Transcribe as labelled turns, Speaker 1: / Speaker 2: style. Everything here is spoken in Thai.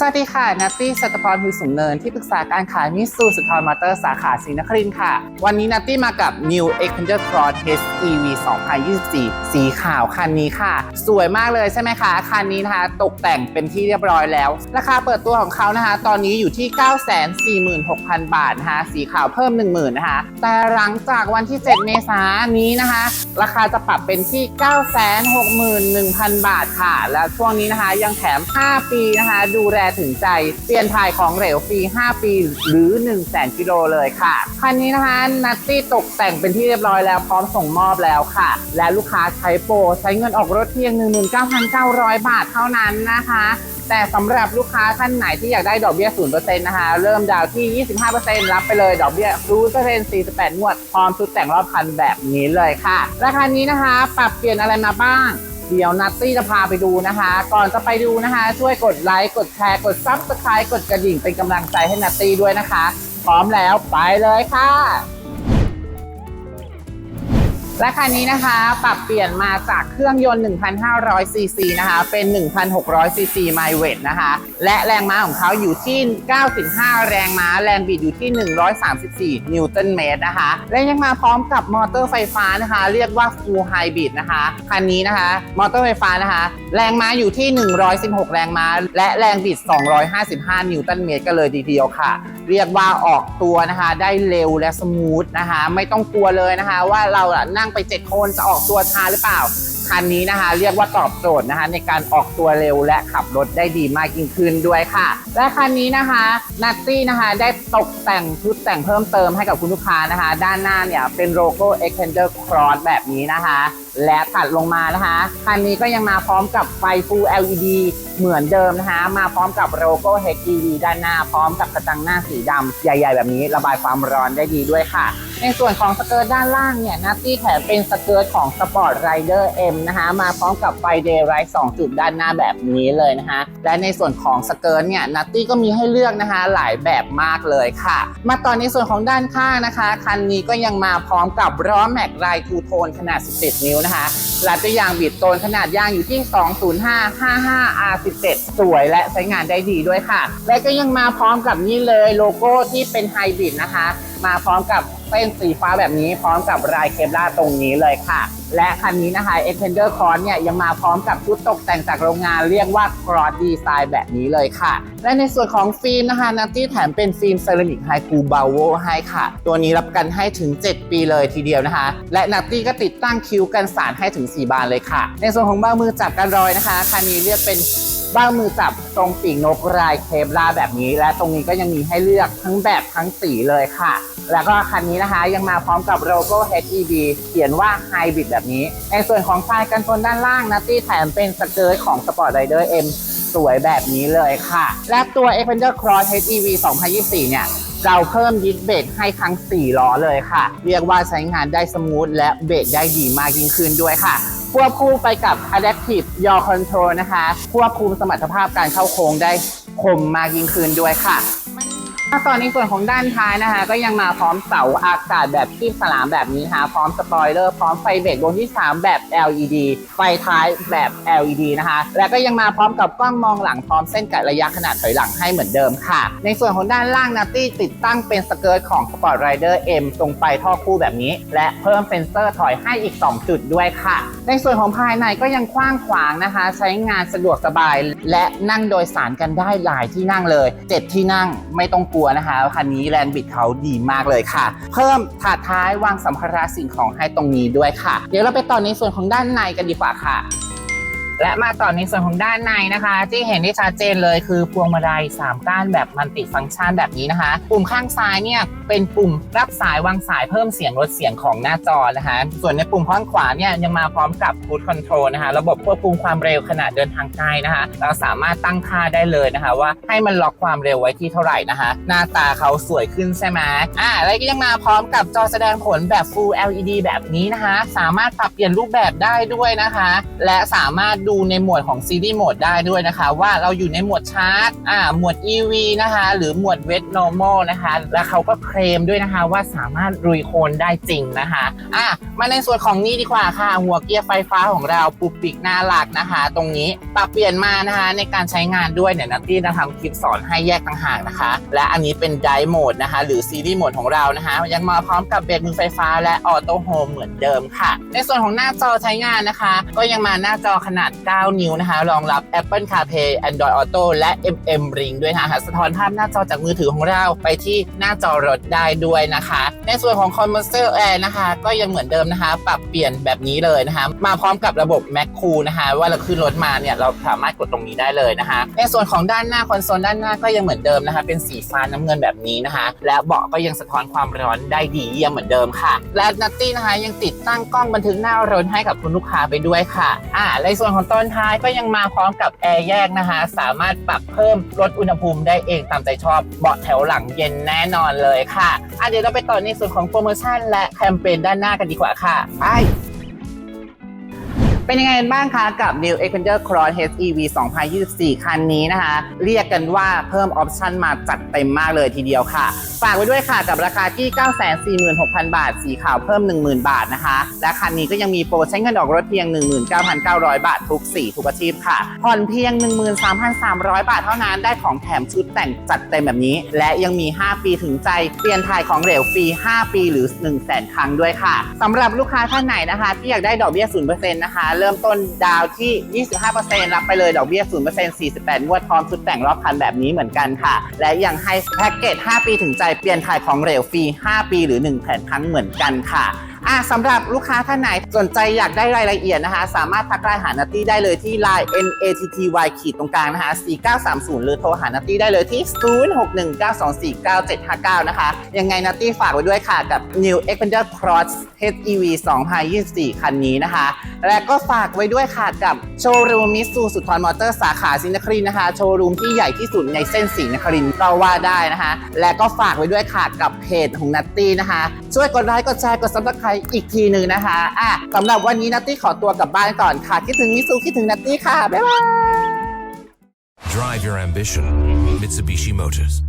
Speaker 1: สวัสดีค่ะนัตตี้สัตพรหุยสูงเนินที่ปรึกษาการขายมิสซูสุทรมอเตอร์สาขาศรีนครินค่ะ วันนี้นัตตี้มากับ New Xpander Cross HEV 2024 สีขาวคันนี้ค่ะ สวยมากเลยใช่ไหมคะ คันนี้นะคะ ตกแต่งเป็นที่เรียบร้อยแล้ว ราคาเปิดตัวของเขานะคะ ตอนนี้อยู่ที่ 946,000 บาทนะคะสีขาวเพิ่ม 10,000นะคะ แต่หลังจากวันที่ 7 เมษายนนี้นะคะ ราคาจะปรับเป็นที่ 961,000 บาทค่ะ และช่วงนี้นะคะยังแถม 5 ปีนะคะ ดูแลถึงใจ เปลี่ยนถ่ายของเหลวฟรี 5 ปีหรือ 1 0 0 0 0แกิโลเลยค่ะ คันนี้นะคะนัตตี้ตกแต่งเป็นที่เรียบร้อยแล้วพร้อมส่งมอบแล้วค่ะ และลูกค้าใช้โปรใช้เงินออกรถเพียง 19,900 บาทเท่านั้นนะคะแต่สำหรับลูกค้าท่านไหนที่อยากได้ดอกเบี้ย 0%นะคะ เริ่มดาวที่ 25%รับไปเลยดอกเบี้ย 0% 48 งวด พร้อมชุดแต่งรอบคันแบบนี้เลยค่ะ ราคานี้นะคะ ปรับเปลี่ยนอะไรมาบ้าง เดี๋ยวนัตตี้จะพาไปดูนะคะ ก่อนจะไปดูนะคะ ช่วยกดไลค์กดแชร์กดซับสไครต์กดกระดิ่งเป็นกำลังใจให้นัตตี้ด้วยนะคะ พร้อมแล้วไปเลยค่ะ และคันนี้นะคะปรับเปลี่ยนมาจากเครื่องยนต์ 1,500 ซีซีนะคะ เป็น 1,600 ซีซีไมล์เวทนะคะ และแรงม้าของเขาอยู่ที่ 95 แรงม้า แรงบิดอยู่ที่ 134 นิวตันเมตรนะคะ และยังมาพร้อมกับมอเตอร์ไฟฟ้านะคะ เรียกว่า Full Hybrid นะคะ คันนี้นะคะ มอเตอร์ไฟฟ้านะคะ แรงม้าอยู่ที่ 116 แรงม้า และแรงบิด 255 นิวตันเมตรกันเลยทีเดียวค่ะ เรียกว่าออกตัวนะคะ ได้เร็วและสมูทนะคะ ไม่ต้องกลัวเลยนะคะ ว่าเราอะนั่งไป 7 คนจะออกตัวช้าหรือเปล่าคันนี้นะคะ เรียกว่าตอบโจทย์นะคะ ในการออกตัวเร็วและขับรถได้ดีมากยิ่งขึ้นด้วยค่ะ และคันนี้นะคะนัตตี้นะคะได้ตกแต่งชุดแต่งเพิ่มเติมให้กับคุณลูกค้านะคะ ด้านหน้าเนี่ยเป็นโลโก้ Extender Cross แบบนี้นะคะ และถัดลงมานะคะคันนี้ก็ยังมาพร้อมกับไฟ Full LED เหมือนเดิมนะคะ มาพร้อมกับโลโก้ HEV ด้านหน้าพร้อมกับกระจังหน้าสีดำใหญ่ ๆ แบบนี้ระบายความร้อนได้ดีด้วยค่ะ ในส่วนของสเกิร์ตด้านล่างเนี่ยนัตตี้แถมเป็นสเกิร์ตของ Sport Rider M นะคะมาพร้อมกับไฟ Daylight 2จุดด้านหน้าแบบนี้เลยนะคะและในส่วนของสเกิร์ตเนี่ยนัตตี้ก็มีให้เลือกนะคะหลายแบบมากเลยค่ะ มาต่อในส่วนของด้านข้างนะคะคันนี้ก็ยังมาพร้อมกับล้อแม็กลายทูโทนขนาด 17 นิ้วนะคะและตัวยางบีดโตนขนาดยางอยู่ที่ 205 55 R17 สวยและใช้งานได้ดีด้วยค่ะ และก็ยังมาพร้อมกับนี่เลยโลโก้ที่เป็นไฮบริดนะคะมาพร้อมกับเส้นสีฟ้าแบบนี้พร้อมกับลายเคปลาตรงนี้เลยค่ะ และคันนี้นะคะ Extender Cross เนี่ยยังมาพร้อมกับชุดตกแต่งจากโรงงานเรียกว่า Cross Design แบบนี้เลยค่ะ และในส่วนของฟิล์มนะคะนัตตี้แถมเป็นฟิล์มเซรามิกไฮคูบาโวให้ค่ะ ตัวนี้รับกันให้ถึง 7 ปีเลยทีเดียวนะคะ และนัตตี้ก็ติดตั้งคิ้วกันสารให้ถึง 4 บานเลยค่ะ ในส่วนของเบ้ามือจับกันรอยนะคะคันนี้เลือกเป็น บ้างมือจับตรงปีกนกลายเคปลาแบบนี้ และตรงนี้ก็ยังมีให้เลือกทั้งแบบทั้งสีเลยค่ะ แล้วก็คันนี้นะคะยังมาพร้อมกับโลโก้ HEB เขียนว่า Hybrid แบบนี้ ในส่วนของชายกันชนด้านล่างนัตตี้แถมเป็นสเกิร์ตของ Sport Rider M สวยแบบนี้เลยค่ะ และตัว Expander Cross HEV 2024 เนี่ยเราเพิ่มดิสเบรกให้ทั้ง 4 ล้อเลยค่ะ เรียกว่าใช้งานได้สมูทและเบรกได้ดีมากยิ่งขึ้นด้วยค่ะ ควบคู่ไปกับ Adaptive Yaw Control นะคะ ควบคุมสมรรถภาพการเข้าโค้งได้คมมากยิ่งขึ้นด้วยค่ะ ตอนในส่วนของด้านท้ายนะคะ ก็ยังมาพร้อมเสาอากาศแบบคีบสลามแบบนี้นะคะ พร้อมสปอยเลอร์พร้อมไฟเบรกดวงที่ 3 แบบ LED ไฟท้ายแบบ LED นะคะ และก็ยังมาพร้อมกับกล้องมองหลังพร้อมเส้นกัดระยะขนาดถอยหลังให้เหมือนเดิมค่ะ ในส่วนของด้านล่างนัตตี้ติดตั้งเป็นสเกิร์ตของ Sport Rider M ตรงไปท่อคู่แบบนี้ และเพิ่มเซนเซอร์ถอยให้อีก 2 จุดด้วยค่ะ ในส่วนของภายในก็ยังกว้างขวางนะคะ ใช้งานสะดวกสบาย และนั่งโดยสารกันได้หลายที่นั่งเลย 7 ที่นั่งไม่ต้องกลัวนะคะ คันนี้แลนบิดเขาดีมากเลยค่ะ เพิ่มถาดท้ายวางสัมภาระสิ่งของให้ตรงนี้ด้วยค่ะ เดี๋ยวเราไปต่อในส่วนของด้านในกันดีกว่าค่ะ และมาต่อในส่วนของด้านในนะคะ ที่เห็นได้ชัดเจนเลยคือพวงมาลัย3ก้านแบบมัลติฟังก์ชันแบบนี้นะคะ ปุ่มข้างซ้ายเนี่ยเป็นปุ่มรับสายวางสายเพิ่มเสียงลดเสียงของหน้าจอนะคะ ส่วนในปุ่มข้างขวาเนี่ยยังมาพร้อมกับ Cruise Control นะคะ ระบบควบคุมความเร็วขณะเดินทางไกลนะคะ เราสามารถตั้งค่าได้เลยนะคะ ว่าให้มันล็อกความเร็วไว้ที่เท่าไหร่นะคะ หน้าตาเขาสวยขึ้นใช่ไหมอ่าแล้วก็ยังมาพร้อมกับจอแสดงผลแบบ Full LED แบบนี้นะคะ สามารถปรับเปลี่ยนรูปแบบได้ด้วยนะคะ และสามารถดูในหมวดของซีรีส์โหมดได้ด้วยนะคะ ว่าเราอยู่ในหมวดชาร์จอ่าหมวด EV นะคะ หรือหมวดเวท normal นะคะ แล้วเขาก็เคลมด้วยนะคะว่าสามารถรุยโคลนได้จริงนะคะอะมาในส่วนของนี่ดีกว่าค่ะ หัวเกียร์ไฟฟ้าของเราปุบปิกน่ารักนะคะ ตรงนี้ปรับเปลี่ยนมานะคะในการใช้งานด้วยเนี่ยนัตตี้จะทำคลิปสอนให้แยกต่างหากนะคะ และอันนี้เป็นไดโหมดนะคะ หรือซีรีส์โหมดของเรานะคะ ยังมาพร้อมกับเบรกมือไฟฟ้าและออโต้โฮมเหมือนเดิมค่ะ ในส่วนของหน้าจอใช้งานนะคะ ก็ยังมาหน้าจอขนาด9 นิ้วนะคะ รองรับ Apple CarPlay Android Auto และ MM Ring ด้วยนะคะสะท้อนภาพหน้าจอจากมือถือของเราไปที่หน้าจอรถได้ด้วยนะคะ ในส่วนของ Commercial Air นะคะ ก็ยังเหมือนเดิมนะคะ ปรับเปลี่ยนแบบนี้เลยนะคะ มาพร้อมกับระบบ Mac Cool นะคะ ว่าเราขึ้นรถมาเนี่ยเราสามารถกดตรงนี้ได้เลยนะคะ ในส่วนของด้านหน้าคอนโซลด้านหน้าก็ยังเหมือนเดิมนะคะ เป็นสีฟ้าน้ำเงินแบบนี้นะคะ และเบาะก็ยังสะท้อนความร้อนได้ดีเยี่ยมเหมือนเดิมค่ะ และนัตตี้นะคะยังติดตั้งกล้องบันทึกหน้ารถให้กับคุณลูกค้าไปด้วยค่ะอ่าในส่วนของตอนท้ายก็ยังมาพร้อมกับแอร์แยกนะคะ สามารถปรับเพิ่มลดอุณหภูมิได้เองตามใจชอบเบาะแถวหลังเย็นแน่นอนเลยค่ะอะเดี๋ยวเราไปต่อในส่วนของโปรโมชั่นและแคมเปญด้านหน้ากันดีกว่าค่ะไป เป็นยังไงกันบ้างคะกับ New Xpander Cross HEV 2024 คันนี้นะคะ เรียกกันว่าเพิ่มออปชันมาจัดเต็มมากเลยทีเดียวค่ะ ฝากไว้ด้วยค่ะกับราคาที่ 946,000 บาท สีขาวเพิ่ม 10,000 บาทนะคะ และคันนี้ก็ยังมีโปรใช้เงินออกรถเพียง 19,900 บาททุกสีทุกอาชีพค่ะ ผ่อนเพียง 13,300 บาทเท่านั้นได้ของแถมชุดแต่งจัดเต็มแบบนี้ และยังมี 5 ปีถึงใจ เปลี่ยนถ่ายของเหลวฟรี 5 ปีหรือ 1 0 0 0 0แสนครั้งด้วยค่ะสำหรับลูกค้าท่านไหนนะคะ ที่อยากได้ดอกเบี้ย0%นะคะเริ่มต้นดาวที่ 25%รับไปเลยดอกเบี้ย 0% 48 งวดพร้อมชุดแต่งรอบคันแบบนี้เหมือนกันค่ะ และยังให้แพ็กเกจ 5 ปีถึงใจเปลี่ยนถ่ายของเหลวฟรี 5 ปีหรือ 1 แผนครั้งเหมือนกันค่ะ อะสำหรับลูกค้าท่านไหนสนใจอยากได้รายละเอียดนะคะ สามารถทักไลน์หานัตตี้ได้เลยที่ Line NATTY ขีดตรงกลางนะคะ 4930 หรือโทรหานัตตี้ได้เลยที่ 0619249759 นะคะ ยังไงนัตตี้ฝากไว้ด้วยค่ะกับ New Xpander Cross HEV 2024 คันนี้นะคะ และก็ฝากไว้ด้วยค่ะกับโชว์รูมมิสูสุทรมอเตอร์สาขาสินครินนะคะ โชว์รูมที่ใหญ่ที่สุดในเส้นสีนครินก็ว่าได้นะคะ และก็ฝากไว้ด้วยค่ะกับเพจของนัตตี้นะคะ ช่วยกดไลค์กดแชร์กดซับสไคร์อีกทีหนึ่งนะคะอะสำหรับวันนี้นัตตี้ขอตัวกลับบ้านก่อนค่ะ คิดถึงมิสูคิดถึงนัตตี้ค่ะ บ๊ายบาย
Speaker 2: Drive your ambition. Mitsubishi Motors.